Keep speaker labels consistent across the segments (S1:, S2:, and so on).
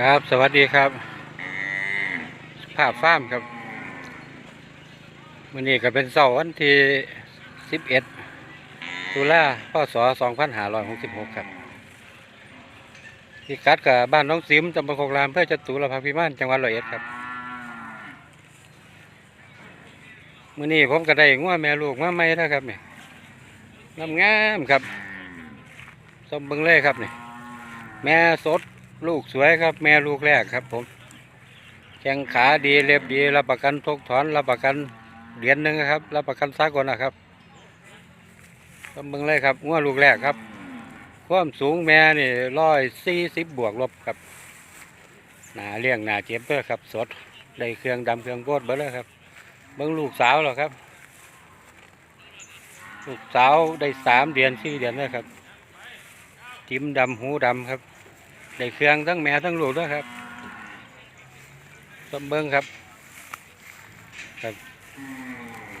S1: ครับ สวัสดีครับ ภาพฟ้าร์มครับวันนี้ก็เป็นเสาร์วันที่ 11 ตุลาพศ 2566 ครับที่กัดกับบ้านน้องซิมตำบลโคกรามเพื่อจะตุลภาพิมานจังหวัดร้อยเอ็ดครับมื่อนี้ผมก็ได้งัวแม่ลูกมาใหม่นะครับเนี่ยงามงามครับสมบิงเลยครับเนี่ยแม่สด ลูกสวยครับ แม่ลูกแรกครับผมแข้งขาดีเล็บดีรับประกันทกถอนรับประกันเหรียญหนึ่งครับรับประกันซากลนะครับก็เบิ่งเลยครับงัวลูกแรกครับ ความสูงแม่นี่ร้อยสี่สิบบวกลบครับหนาเลี้ยงหนาเจ็บเด้อครับ สดได้เครื่องดำเครื่องโบดเบิดเลยครับเบิ่งลูกสาวเหรอครับ ลูกสาวได้สามเดือนสี่เดือนแล้วครับจิ้มดำหูดำครับ ได้เครื่องทั้งแม่ทั้งลูกด้วยครับต้มเบิ้งครับ ครับ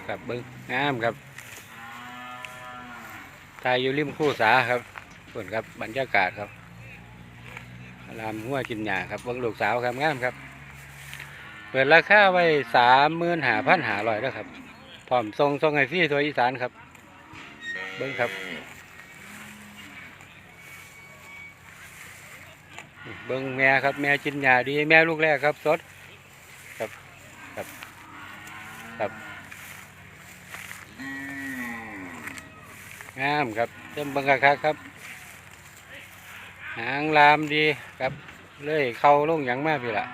S1: ครับเบิ้งงามครับทายอยู่ริมคู่สาครับส่วนครับบรรยากาศครับรามหัวกินหญ้าครับเบิ้งลูกสาวครับงามครับ เปิดราคาไว้สามหมื่นหาพันหาร้อยแล้วครับพร้อมทรงทรงไอฟี่ตัวอีสานครับ เบิ้งครับ เบิ้งแม่ครับแม่จินยาดีแม่ลูกแรกครับสดครับครับครับงามครับเต็มเบิ้งคักครับ หางลามดีครับเลยเข้าลงหยังมากพี่ละ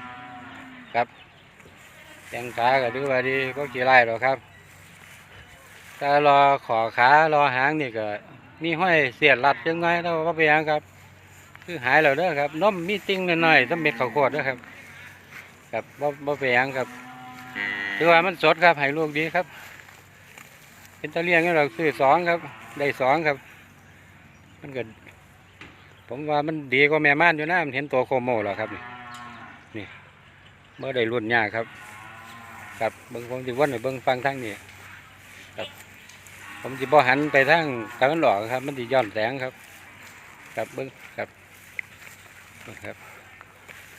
S1: ครับแขงขาก็ถือว่าดีก็กี่ไร่หรอครับถ้ารอขอขารอหางนี่ก็มีห้อยเสียดรัดยังไงแล้วก็ไปยังครับ คือหายแล้วเด้อครับนมมีติ้งน้อยๆต้องเม็ดข้าวโพดด้อครับครับบ่บ่ไปหยังครับคือว่ามันสดครับให้ลูกดีครับ เป็นตะเลียงนี่เราซื้อสองครับ ได้สองครับ มันก็ผมว่ามันดีกว่าแม่ม่านอยู่นะมันเห็นตัวโคโมแล้วครับนี่นี่เมื่อได้รุ่นยากครับครับเบิ้งผมสิวนให้เบิ้งฟังทางนี้ครับ ผมสิบ่หันไปทางตะวันออกครับ มันสิย้อนแสงครับ ครับเบิ้งครับ ครับ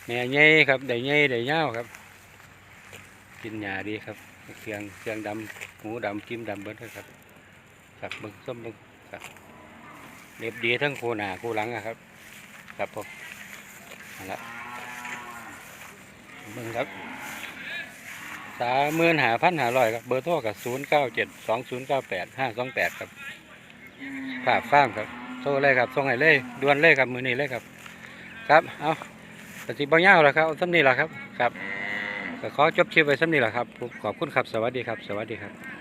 S1: แม่ใหญ่ครับได้ใหญ่ได้ยาวครับ กินหญ้าดีครับเครื่องเครื่องดำหมูดำจิ้มดำเบิดเลครับครับเบิ้งส้มเบิ้งครับเรียบดีทั้งโคหน้าโคหลังอะครับ ครับผมเอาละเบิ้งครับสามหมื่นหาพันหาร้อยครับ เบอร์โทรกับศูนย์เก้าเจ็ดสองศูนย์เก้าแปดห้าสองแปดครับฝากฟ้ามครับโทรเลยครับส่งให้เลยด่วนเลยครับมือนี้เลยครับ ครับเอาสติบัติยาวแล้วครับเอาสำนี้แหละครับครับขอจบคลิปไว้สำนี้แหละครับขอบคุณครับสวัสดีครับ สวัสดีครับ